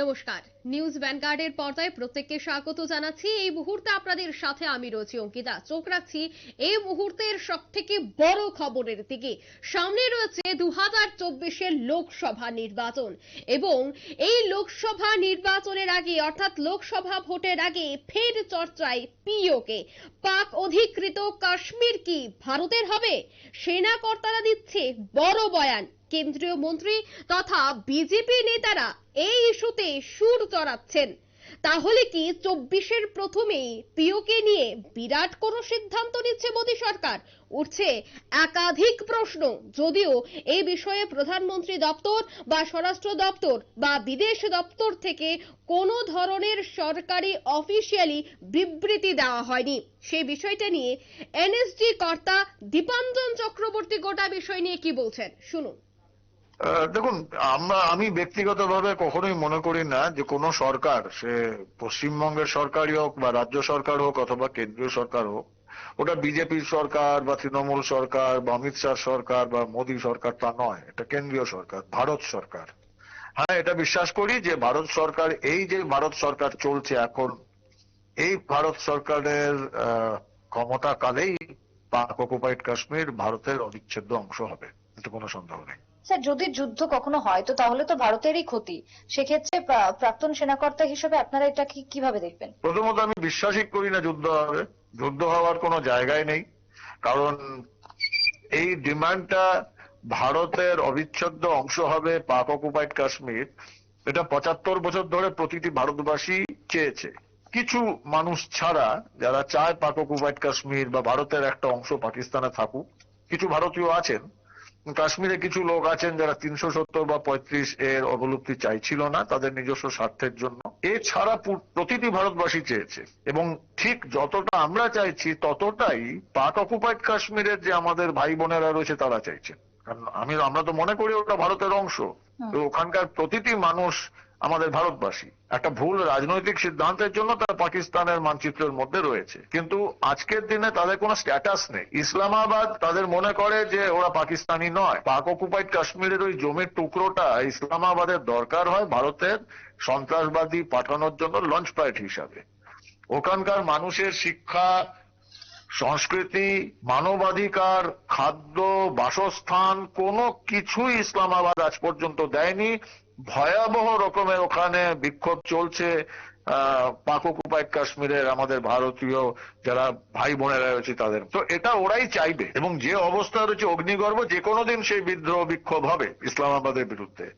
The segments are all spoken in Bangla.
নমস্কার। নিউজ ভ্যানগার্ডের পর্দায় প্রত্যেককে স্বাগত জানাচ্ছি। এই মুহূর্তে আপনাদের সাথে আমি রয়েছি অঙ্কিতা। চোখ রাখছি, এই মুহূর্তের সব থেকে বড় খবরের দিকে। সামনে রয়েছে দু হাজার লোকসভা নির্বাচন এবং এই লোকসভা নির্বাচনের আগে, অর্থাৎ লোকসভা ভোটের আগে ফের চর্চায় পিওকে। পাক অধিকৃত কাশ্মীর কি ভারতের হবে? সেনা কর্তারা দিচ্ছে বড় বয়ান। কেন্দ্রীয় মন্ত্রী তথা বিজেপি নেতারা এই ইস্যুতে সুর চড়াচ্ছেন। তাহলে কি চব্বিশের প্রথমেই পিওকে নিয়ে বিরাট কোনো সিদ্ধান্ত নিচ্ছে মোদী সরকার? উঠছে একাধিক প্রশ্ন, যদিও এই বিষয়ে প্রধানমন্ত্রী দপ্তর বা স্বরাষ্ট্র দপ্তর বা বিদেশ দপ্তর থেকে কোনো ধরনের সরকারি অফিসিয়ালি বিবৃতি দেওয়া হয়নি। সেই বিষয়টা নিয়ে এনএসজি কর্তা দীপাঞ্জন চক্রবর্তী গোটা বিষয় নিয়ে কি বলছেন? শুনুন। দেখুন আমরা আমি ব্যক্তিগতভাবে কখনোই মনে করি না যে কোনো সরকার সে পশ্চিমবঙ্গের সরকারই হোক বা রাজ্য সরকার হোক অথবা কেন্দ্রীয় সরকার হোক ওটা বিজেপির সরকার বা তৃণমূল সরকার বা অমিত শাহ সরকার বা মোদী সরকার তা নয় এটা কেন্দ্রীয় সরকার ভারত সরকার। হ্যাঁ এটা বিশ্বাস করি যে ভারত সরকার এই যে ভারত সরকার চলছে এখন এই ভারত সরকারের আহ, ক্ষমতাকালেই পাক অকুপাইড কাশ্মীর ভারতের অবিচ্ছেদ্য অংশ হবে। এতে কোনো সন্দেহ নেই। স্যার যদি যুদ্ধ কখনো হয় তো তাহলে তো ভারতেরই ক্ষতি। সেক্ষেত্রে প্রা- প্রাক্তন সেনাকর্তা হিসেবে আপনারা এটা কি কীভাবে দেখবেন? প্রথমত আমি বিশ্বাসই করি না যুদ্ধ হবে। যুদ্ধ হওয়ার কোনো জায়গায় নেই। কারণ এই ডিমান্ডটা ভারতের অবিচ্ছেদ্য অংশ হবে পাক অকুপাইড কাশ্মীর। এটা পঁচাত্তর বছর ধরে প্রতিটি ভারতবাসী চেয়েছে। কিছু মানুষ ছাড়া যারা চায় পাক অকুপাইড কাশ্মীর বা ভারতের একটা অংশ পাকিস্তানে থাকুক কিছু ভারতীয় আছেন কাশ্মীরে কিছু লোক আছেন যারা তিনশো সত্তর বা পঁয়ত্রিশ এর অবলুপ্তি চাইছিল না তাদের নিজস্ব স্বার্থের জন্য। এছাড়া প্রতিটি ভারতবাসী চেয়েছে এবং ঠিক যতটা আমরা চাইছি ততটাই পাক অকুপাইড কাশ্মীরের যে আমাদের ভাই বোনেরা রয়েছে তারা চাইছেন। কারণ আমি আমরা তো মনে করি ওটা ভারতের অংশ। তো ওখানকার প্রতিটি মানুষ আমাদের ভারতবাসী। একটা ভুল রাজনৈতিক সিদ্ধান্তের জন্য তারা পাকিস্তানের মানচিত্রের মধ্যে রয়েছে। কিন্তু আজকের দিনে তাদের কোনো স্ট্যাটাস নেই। ইসলামাবাদ তাদের মনে করে যে ওরা পাকিস্তানি নয়। পাক অকুপাইড কাশ্মীরের ওই জমির টুকরোটা ইসলামাবাদের দরকার হয় ভারতের সন্ত্রাসবাদী পাঠানোর জন্য লঞ্চ প্যাড হিসাবে। ওখানকার মানুষের শিক্ষা, সংস্কৃতি, মানবাধিকার, খাদ্য, বাসস্থান কোনো কিছুই ইসলামাবাদ আজ পর্যন্ত দেয়নি। ভয়াবহ রকমের ওখানে বিক্ষোভ চলছে। আহ, পাক অকুপাইড কাশ্মীরের আমাদের ভারতীয় যারা ভাই বোনেরা রয়েছে তাদের। তো এটা ওরাই চাইবে এবং যে অবস্থা রয়েছে অগ্নিগর্ভ যে কোনো দিন সেই বিদ্রোহ বিক্ষোভ হবে ইসলামাবাদের বিরুদ্ধে।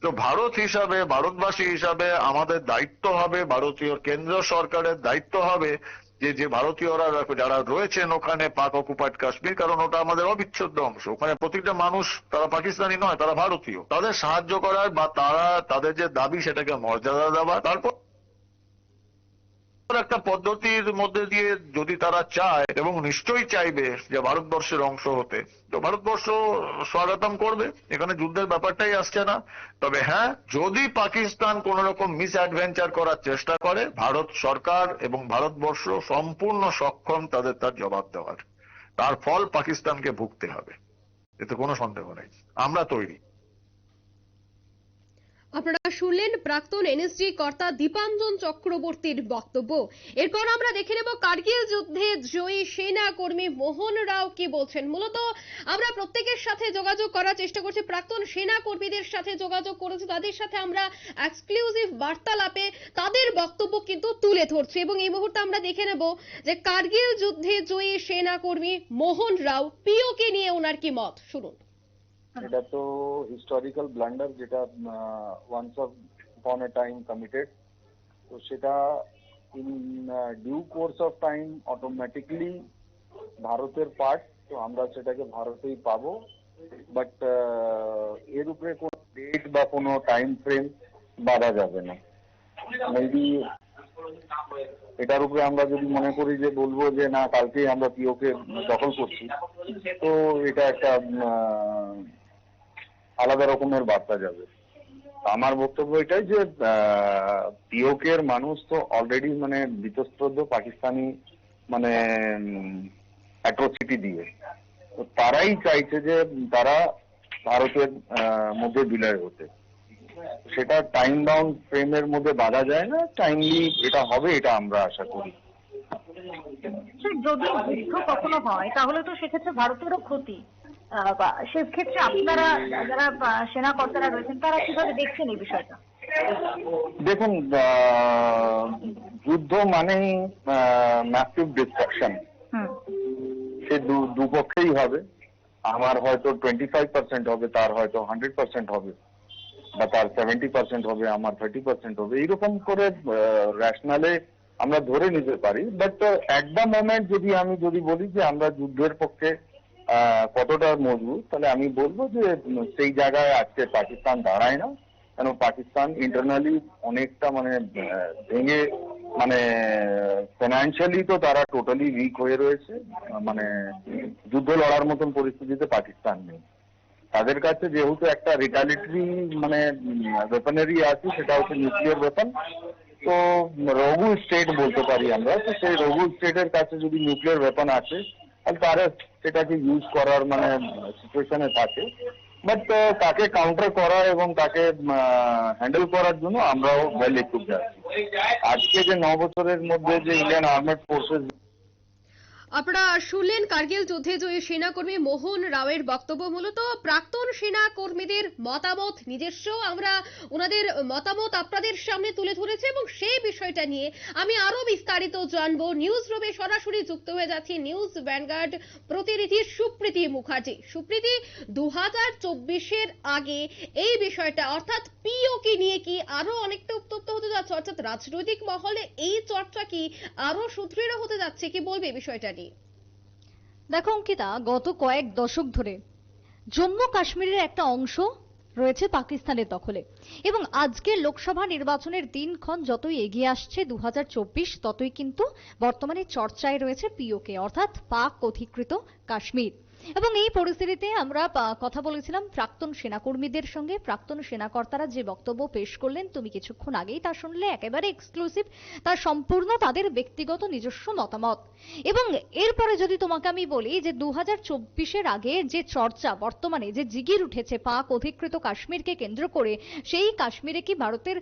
তো ভারত হিসাবে ভারতবাসী হিসাবে আমাদের দায়িত্ব হবে ভারতীয় কেন্দ্র সরকারের দায়িত্ব হবে যে যে ভারতীয়রা যারা রয়েছেন ওখানে পাক অকুপাইড কাশ্মীর, কারণ ওটা আমাদের অবিচ্ছেদ্য অংশ। ওখানে প্রত্যেকটা মানুষ তারা পাকিস্তানি নয়, তারা ভারতীয়। তাদের সাহায্য করার বা তারা, তাদের যে দাবি, সেটাকে মর্যাদা দেওয়া, তারপর একটা পদ্ধতির মধ্যে দিয়ে যদি তারা চায়, এবং নিশ্চয়ই চাইবে যে ভারতবর্ষের অংশ হতে, তো ভারতবর্ষ স্বাগতম করবে। এখানে যুদ্ধের ব্যাপারটাই আসছে না। তবে হ্যাঁ যদি পাকিস্তান কোন রকম মিস অ্যাডভেঞ্চার করার চেষ্টা করে, ভারত সরকার এবং ভারতবর্ষ সম্পূর্ণ সক্ষম তাদের তার জবাব দেওয়ার। তার ফল পাকিস্তানকে ভুগতে হবে। এতে কোনো সন্দেহ নেই। আমরা তৈরি। আপনারা শুনলেন প্রাক্তন এনএসজি কর্তা দীপাঞ্জন চক্রবর্তীর বক্তব্য। এরপর আমরা দেখে নেব কার্গিল যুদ্ধে জয়ী সেনা কর্মী মোহন রাও কি বলছেন। মূলত আমরা প্রত্যেকের সাথে যোগাযোগ করার চেষ্টা করছি। প্রাক্তন সেনা কর্মীদের সাথে যোগাযোগ করেছি। তাদের সাথে আমরা এক্সক্লুসিভ বার্তালাপে তাদের বক্তব্য কিন্তু তুলে ধরছি এবং এই মুহূর্তে আমরা দেখে নেব যে কার্গিল যুদ্ধে জয়ী সেনা কর্মী মোহন রাও, পিওকে নিয়ে ওনার কি মত? শুনুন। এটা তো হিস্টোরিক্যাল ব্লান্ডার যেটা once of on a time committed তো সেটা in due course of time automatically ভারতের পার্ট তো আমরা সেটাকে ভারতেই পাবো। বাট এর উপরে কোনো ডেট বা কোনো টাইম ফ্রেম বাঁধা যাবে না। মেবি এটার উপরে আমরা যদি মনে করি যে বলব যে না, কালকেই আমরা পিওকে দখল করছি। তো এটা একটা আলাদা রকমের বার্তা যাবে। আমার বক্তব্য এটাই যে পিওকে এর মানুষ তো অলরেডি মানে বীতশ্রদ্ধ পাকিস্তানি মানে অ্যাট্রোসিটি দিয়ে। তো তারাই চাইছে যে তারা ভারতের মধ্যে বিলয় হতে। সেটা টাইম বাউন্ড ফ্রেমের মধ্যে বাঁধা যায় না টাইমলি এটা হবে, এটা আমরা আশা করি। যদি যুদ্ধ কখনো হয়, তাহলে তো সেক্ষেত্রে ভারতেরও ক্ষতি। সেক্ষেত্রে আপনারা যারা সেনা কর্তারা রয়েছেন তারা কীভাবে দেখছেন এই বিষয়টা? দেখুন যুদ্ধ মানেই ম্যাসিভ ডিস্ট্রাকশন সে দু দুপক্ষেই হবে। আমার হয়তো টোয়েন্টি ফাইভ পার্সেন্ট হবে তার হয়তো হান্ড্রেড পার্সেন্ট হবে বা তার সেভেন্টি পার্সেন্ট হবে আমার থার্টি পার্সেন্ট হবে। এইরকম করে র্যাশনালে আমরা ধরে নিতে পারি। বাট অ্যাট দ্য মোমেন্ট যদি আমি যদি বলি যে আমরা যুদ্ধের পক্ষে কতটা মজবুত? তাহলে আমি বলব যে সেই জায়গায় আজকে পাকিস্তান দাঁড়ায় না। কেন, পাকিস্তান ইন্টারনালি অনেকটা মানে ভেঙে মানে ফিনান্সিয়ালি তো তারা টোটালি উইক হয়ে রয়েছে। মানে যুদ্ধ লড়ার মতন পরিস্থিতিতে পাকিস্তান নেই। তাদের কাছে যেহেতু একটা রিটালিটারি মানে ওয়েপনারি আছে, সেটা হচ্ছে নিউক্লিয়ার ওয়েপন তো, রঘু স্টেট বলতে পারি আমরা। তো সেই রঘু স্টেটের কাছে যদি নিউক্লিয়ার ওয়েপন আছে তারা সেটাকে ইউজ করার মানে সিচুয়েশনে থাকে। বাট তাকে কাউন্টার করা এবং তাকে হ্যান্ডেল করার জন্য আমরাও ওয়েল ইকুইপড আজকে যে ন বছরের মধ্যে যে ইন্ডিয়ান আর্মেড ফোর্সেস আপনারা শুনলেন কার্গিল যুদ্ধে জয়ী সেনাকর্মী মোহন রাওয়ের বক্তব্য। মূলত প্রাক্তন সেনাকর্মীদের মতামত নিজস্ব। আমরা ওনাদের মতামত আপনাদের সামনে তুলে ধরেছে এবং সেই বিষয়টা নিয়ে আমি আরও বিস্তারিত জানব। নিউজ রুমে সরাসরি যুক্ত হয়ে যাচ্ছি নিউজ ভ্যানগার্ড প্রতিনিধি সুপ্রীতি মুখার্জি। সুপ্রীতি দু হাজার চব্বিশের আগে এই বিষয়টা, অর্থাৎ পিওকে নিয়ে কি আরও অনেকটা উত্তপ্ত হতে যাচ্ছে? অর্থাৎ রাজনৈতিক মহলে এই চর্চা কি আরও সুদৃঢ় হতে যাচ্ছে? কি বলবে বিষয়টা নিয়ে? দেখো অঙ্কিতা, গত কয়েক দশক ধরে জম্মু কাশ্মীরের একটা অংশ রয়েছে পাকিস্তানের দখলে এবং আজকে লোকসভা নির্বাচনের দিনক্ষণ যতই এগিয়ে আসছে দু হাজার চব্বিশ, ততই কিন্তু বর্তমানে চর্চায় রয়েছে পিওকে, অর্থাৎ পাক অধিকৃত কাশ্মীর। এবং এই পরিস্থিতিতে আমরা কথা বলেছিলাম প্রাক্তন সেনাকর্মীদের সঙ্গে। প্রাক্তন সেনাকর্তারা যে বক্তব্য পেশ করলেন, তুমি কিছুক্ষণ আগেই তা শুনলে, একেবারে এক্সক্লুসিভ তার সম্পূর্ণ তাদের ব্যক্তিগত নিজস্ব মতামত। এবং এরপরে যদি তোমাকে আমি বলি যে দু হাজার আগে যে চর্চা, বর্তমানে যে জিগির উঠেছে পাক অধিকৃত কাশ্মীরকে কেন্দ্র করে, সেই কাশ্মীরে কি ভারতের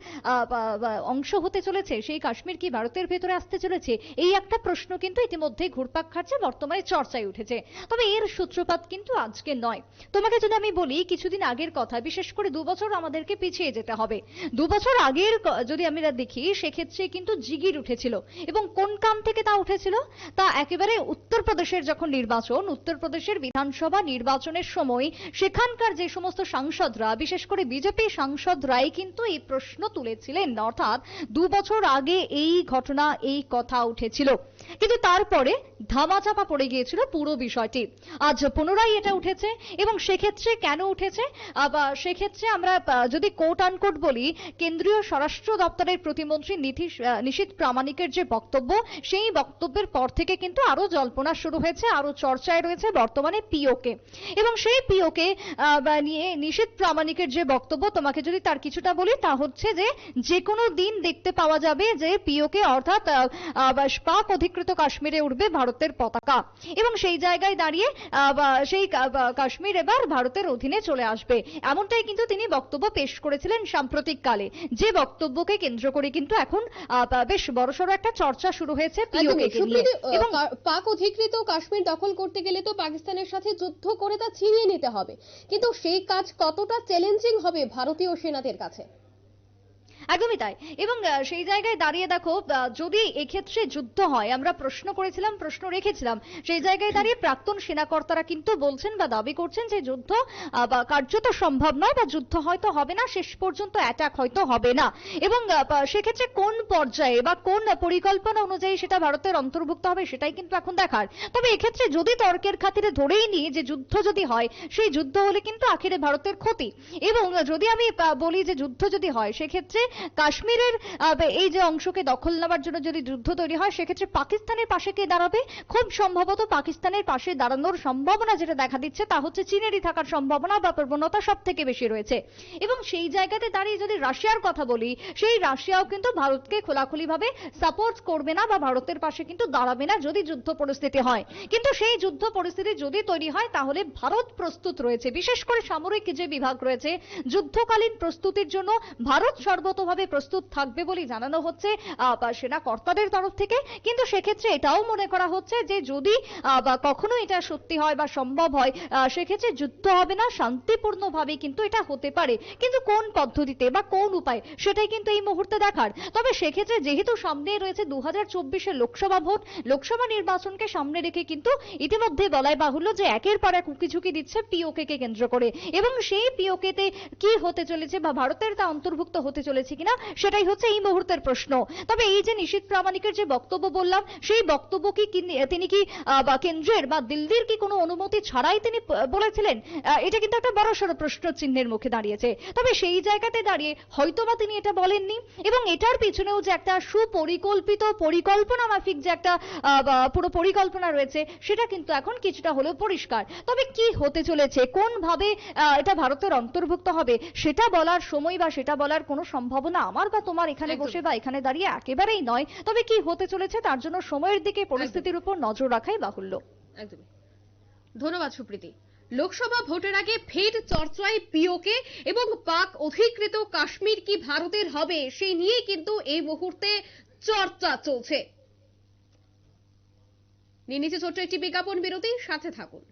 অংশ হতে চলেছে? সেই কাশ্মীর কি ভারতের ভেতরে আসতে চলেছে? এই একটা প্রশ্ন কিন্তু ইতিমধ্যে ঘুরপাক খাচ্ছে, বর্তমানে চর্চায় উঠেছে। তবে এর সূত্রপাত কিন্তু আজকে নয়। তোমাকে যদি আমি বলি, কিছুদিন আগের কথা, বিশেষ করে দু বছর আমাদেরকে পিছিয়ে যেতে হবে। দু বছর আগের যদি আমরা দেখি, সেক্ষেত্রে কিন্তু জিগির উঠেছিল। এবং কোন কাম থেকে তা উঠেছিল? তা একেবারে উত্তরপ্রদেশের যখন নির্বাচন, উত্তরপ্রদেশের বিধানসভা নির্বাচনের সময় সেখানকার যে সমস্ত সাংসদরা, বিশেষ করে বিজেপি সাংসদরাই কিন্তু এই প্রশ্ন তুলেছিলেন। অর্থাৎ দু বছর আগে এই ঘটনা, এই কথা উঠেছিল। কিন্তু তারপরে ধামাচাপা পড়ে গিয়েছিল পুরো বিষয়টি। আজ পুনরায় এটা উঠেছে এবং সেক্ষেত্রে কেন উঠেছে? সেক্ষেত্রে আমরা যদি কোট আনকোট বলি, কেন্দ্রীয় স্বরাষ্ট্র দপ্তরের প্রতিমন্ত্রী নীতিশ নিশীথ প্রামাণিকের যে বক্তব্য, সেই বক্তব্যের পর থেকে কিন্তু আরও জল্পনা শুরু হয়েছে, আরও চর্চায় রয়েছে বর্তমানে পিওকে। এবং সেই পিওকে নিয়ে নিশীথ প্রামাণিকের যে বক্তব্য, তোমাকে যদি তার কিছুটা বলি, তা হচ্ছে যে যে কোনো দিন দেখতে পাওয়া যাবে যে পিওকে অর্থাৎ পাক অধিকৃত কাশ্মীরে উঠবে ভারতের পতাকা। এবং সেই জায়গায় দাঁড়িয়ে সেই কাশ্মীর এবার ভারতের অধীনে চলে আসবে। এমনটাই কিন্তু তিনি বক্তব্য পেশ করেছিলেন সাম্প্রতিক কালে যে বক্তব্যকে কেন্দ্র করে কিন্তু এখন বেশ বড়সড় একটা চর্চা শুরু হয়েছে এবং পাক অধিকৃত কাশ্মীর দখল করতে গেলে তো পাকিস্তানের সাথে যুদ্ধ করে তা ছিনিয়ে নিতে হবে। কিন্তু সেই কাজ কতটা চ্যালেঞ্জিং হবে ভারতীয় সেনাদের কাছে? একদমই তাই। এবং সেই জায়গায় দাঁড়িয়ে দেখো যদি এক্ষেত্রে যুদ্ধ হয়, আমরা প্রশ্ন করেছিলাম, প্রশ্ন রেখেছিলাম, সেই জায়গায় দাঁড়িয়ে প্রাক্তন সেনাকর্তারা কিন্তু বলছেন বা দাবি করছেন যে যুদ্ধ বা কার্যত সম্ভব নয় বা যুদ্ধ হয়তো হবে না, শেষ পর্যন্ত অ্যাটাক হয়তো হবে না। এবং সেক্ষেত্রে কোন পর্যায়ে বা কোন পরিকল্পনা অনুযায়ী সেটা ভারতের অন্তর্ভুক্ত হবে সেটাই কিন্তু এখন দেখার। তবে এক্ষেত্রে যদি তর্কের খাতিরে ধরেই নিই যে যুদ্ধ যদি হয়, সেই যুদ্ধ হলে কিন্তু আখেরে ভারতের ক্ষতি। এবং যদি আমি বলি যে যুদ্ধ যদি হয়, সেক্ষেত্রে কাশ্মীরের এই যে অংশকে দখল নেওয়ার জন্য যদি যুদ্ধ তৈরি হয়, সেক্ষেত্রে পাকিস্তানের পাশে কে দাঁড়াবে? খুব সম্ভবত পাকিস্তানের পাশে দাঁড়ানোর সম্ভাবনা যেটা দেখা দিচ্ছে, তা হচ্ছে চীনেরই থাকার সম্ভাবনা বা প্রবণতা সব থেকে বেশি রয়েছে। এবং সেই জায়গাতে দাঁড়িয়ে যদি রাশিয়ার কথা বলি, সেই রাশিয়াও কিন্তু ভারতকে খোলাখুলিভাবে সাপোর্ট করবে না বা ভারতের পাশে কিন্তু দাঁড়াবে না যদি যুদ্ধ পরিস্থিতি হয়। কিন্তু সেই যুদ্ধ পরিস্থিতি যদি তৈরি হয়, তাহলে ভারত প্রস্তুত রয়েছে। বিশেষ করে সামরিক যে বিভাগ রয়েছে, যুদ্ধকালীন প্রস্তুতির জন্য ভারত সর্বতভাবে প্রস্তুত থাকবে বলে জানানো হচ্ছে সেনা কর্তাদের তরফ থেকে। কিন্তু সেক্ষেত্রে এটাও মনে করা হচ্ছে যে যদি কখনো এটা সত্যি হয় বা সম্ভব হয় সেক্ষেত্রে যুদ্ধ হবে না, শান্তিপূর্ণভাবে কিন্তু এটা হতে পারে। কিন্তু কোন পদ্ধতিতে বা কোন উপায়, সেটাই কিন্তু এই মুহূর্তে দেখার। তবে সেক্ষেত্রে যেহেতু সামনে রয়েছে দু হাজার লোকসভা ভোট, লোকসভা নির্বাচনকে সামনে রেখে কিন্তু ইতিমধ্যে বলাই বাহুল্য যে একের পর এক উকিঝুঁকি দিচ্ছে পিওকে কে কেন্দ্র করে। এবং সেই পিওকে তে কি হতে চলেছে বা ভারতের তা অন্তর্ভুক্ত হতে চলেছে কিনা সেটাই হচ্ছে এই মুহূর্তের প্রশ্ন। তবে এই যে নিশীত প্রামাণিকের যে বক্তব্য বললাম সেই বক্তব্য কি তিনি কি বা কেন্দ্রের বা দিল্লির কি কোনো অনুমতি ছাড়াই তিনি বলেছিলেন? এটা কিন্তু একটা বড়সড় প্রশ্ন চিহ্নের মুখে দাঁড়িয়েছে। তবে সেই জায়গাতে দাঁড়িয়ে হয়তোবা তিনি এটা বলেননি। এবং এটার পিছনেও যে একটা সুপরিকল্পিত পরিকল্পনা মাফিক যে একটা পুরো পরিকল্পনা রয়েছে সেটা কিন্তু এখন কিছুটা হলেও পরিষ্কার। তবে কি হতে চলেছে? কোন ভাবে আহ, এটা ভারতের অন্তর্ভুক্ত হবে? সেটা বলার সময় বা সেটা বলার কোনো সম্ভাবনা আমার বা তোমার এখানে বসে বা এখানে দাঁড়িয়ে একেবারেই নয়। তবে কি হতে চলেছে তার জন্য সময়ের দিকে পরিস্থিতির উপর নজর রাখাই বাহুল্য। একদমই ধন্যবাদ সুপ্রীতি। লোকসভা ভোটের আগে ফের চর্চায় পিওকে এবং পাক অধিকৃত কাশ্মীর কি ভারতের হবে সেই নিয়ে কিন্তু এই মুহূর্তে চর্চা চলছে। নিয়ে নিচে ছোট্ট একটি বিজ্ঞাপন বিরতি সাথে থাকুন।